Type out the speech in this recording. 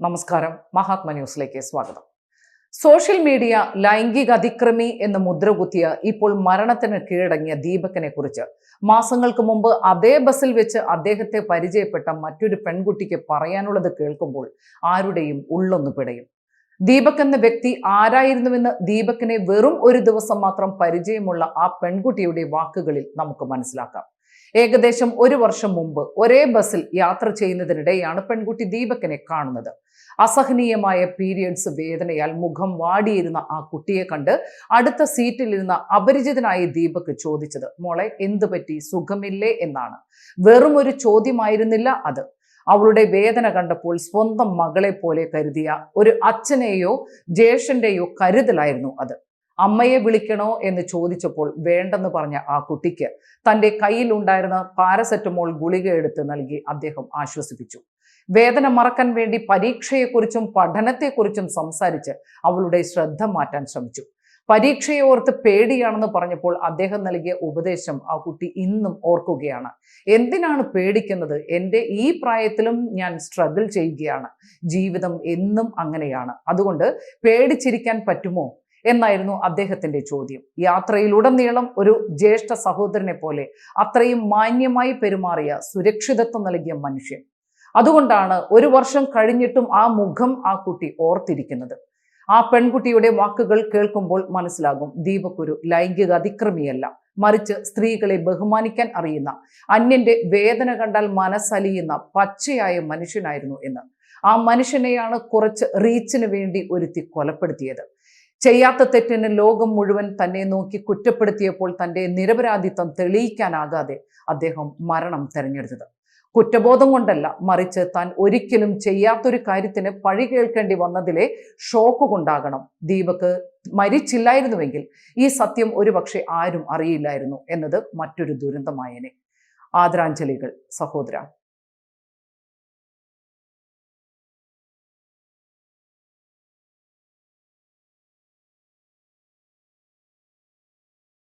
നമസ്കാരം. മഹാത്മ ന്യൂസിലേക്ക് സ്വാഗതം. സോഷ്യൽ മീഡിയ ലൈംഗിക അതിക്രമി എന്ന് മുദ്രകുത്തിയ ഇപ്പോൾ മരണത്തിന് കീഴടങ്ങിയ ദീപകിനെ കുറിച്ച് മാസങ്ങൾക്ക് മുമ്പ് അതേ ബസ്സിൽ വെച്ച് അദ്ദേഹത്തെ പരിചയപ്പെട്ട മറ്റൊരു പെൺകുട്ടിക്ക് പറയാനുള്ളത് കേൾക്കുമ്പോൾ ആരുടെയും ഉള്ളൊന്നു പിടയും. ദീപക് എന്ന വ്യക്തി ആരായിരുന്നുവെന്ന് ദീപകിനെ വെറും ഒരു ദിവസം മാത്രം പരിചയമുള്ള ആ പെൺകുട്ടിയുടെ വാക്കുകളിൽ നമുക്ക് മനസ്സിലാക്കാം. ഏകദേശം ഒരു വർഷം മുമ്പ് ഒരേ ബസ്സിൽ യാത്ര ചെയ്യുന്നതിനിടെയാണ് പെൺകുട്ടി ദീപകിനെ കാണുന്നത്. അസഹനീയമായ പീരിയഡ്സ് വേദനയാൽ മുഖം വാടിയിരുന്ന ആ കുട്ടിയെ കണ്ട് അടുത്ത സീറ്റിലിരുന്ന അപരിചിതനായ ദീപക് ചോദിച്ചത് മോളെ എന്തു പറ്റി? സുഖമില്ലേ? എന്നാണ്. വെറും ഒരു ചോദ്യമായിരുന്നില്ല അത്. അവളുടെ വേദന കണ്ടപ്പോൾ സ്വന്തം മകളെ പോലെ കരുതിയ ഒരു അച്ഛനെയോ ജ്യേഷ്ഠന്റെയോ കരുതലായിരുന്നു അത്. അമ്മയെ വിളിക്കണോ എന്ന് ചോദിച്ചപ്പോൾ വേണ്ടെന്ന് പറഞ്ഞ ആ കുട്ടിക്ക് തന്റെ കയ്യിലുണ്ടായിരുന്ന പാരസെറ്റമോൾ ഗുളിക എടുത്ത് നൽകി അദ്ദേഹം ആശ്വസിപ്പിച്ചു. വേദന മറക്കാൻ വേണ്ടി പരീക്ഷയെക്കുറിച്ചും പഠനത്തെക്കുറിച്ചും സംസാരിച്ച് അവളുടെ ശ്രദ്ധ മാറ്റാൻ ശ്രമിച്ചു. പരീക്ഷയെ ഓർത്ത് പേടിയാണെന്ന് പറഞ്ഞപ്പോൾ അദ്ദേഹം നൽകിയ ഉപദേശം ആ കുട്ടി ഇന്നും ഓർക്കുകയാണ്. എന്തിനാണ് പേടിക്കുന്നത്? എന്റെ ഈ പ്രായത്തിലും ഞാൻ സ്ട്രഗിൾ ചെയ്യുകയാണ്. ജീവിതം എന്നും അങ്ങനെയാണ്. അതുകൊണ്ട് പേടിച്ചിരിക്കാൻ പറ്റുമോ? എന്നായിരുന്നു അദ്ദേഹത്തിന്റെ ചോദ്യം. യാത്രയിലുടനീളം ഒരു ജ്യേഷ്ഠ സഹോദരനെ പോലെ അത്രയും മാന്യമായി പെരുമാറിയ സുരക്ഷിതത്വം നൽകിയ മനുഷ്യൻ. അതുകൊണ്ടാണ് ഒരു വർഷം കഴിഞ്ഞിട്ടും ആ മുഖം ആ കുട്ടി ഓർത്തിരിക്കുന്നത്. ആ പെൺകുട്ടിയുടെ വാക്കുകൾ കേൾക്കുമ്പോൾ മനസ്സിലാകും ദീപക് ഒരു ലൈംഗിക അതിക്രമിയല്ല. മറിച്ച് സ്ത്രീകളെ ബഹുമാനിക്കാൻ അറിയുന്ന അന്യന്റെ വേദന കണ്ടാൽ മനസ്സലിയുന്ന പച്ചയായ മനുഷ്യനായിരുന്നു എന്ന്. ആ മനുഷ്യനെയാണ് കുറച്ച് റീച്ചിന് വേണ്ടി ഒരുത്തി കൊലപ്പെടുത്തിയത്. ചെയ്യാത്ത തെറ്റിന് ലോകം മുഴുവൻ തന്നെ നോക്കി കുറ്റപ്പെടുത്തിയപ്പോൾ തന്റെ നിരപരാധിത്വം തെളിയിക്കാനാകാതെ അദ്ദേഹം മരണം തെരഞ്ഞെടുത്തത്. കുറ്റബോധം കൊണ്ടല്ല മറിച്ച് താൻ ഒരിക്കലും ചെയ്യാത്തൊരു കാര്യത്തിന് പഴി കേൾക്കേണ്ടി വന്നതിലെ ഷോക്ക് കൊണ്ടാകണം. ദീപക് മരിച്ചില്ലായിരുന്നുവെങ്കിൽ ഈ സത്യം ഒരുപക്ഷെ ആരും അറിയില്ലായിരുന്നു എന്നത് മറ്റൊരു ദുരന്തമായനെ. ആദരാഞ്ജലികൾ സഹോദര.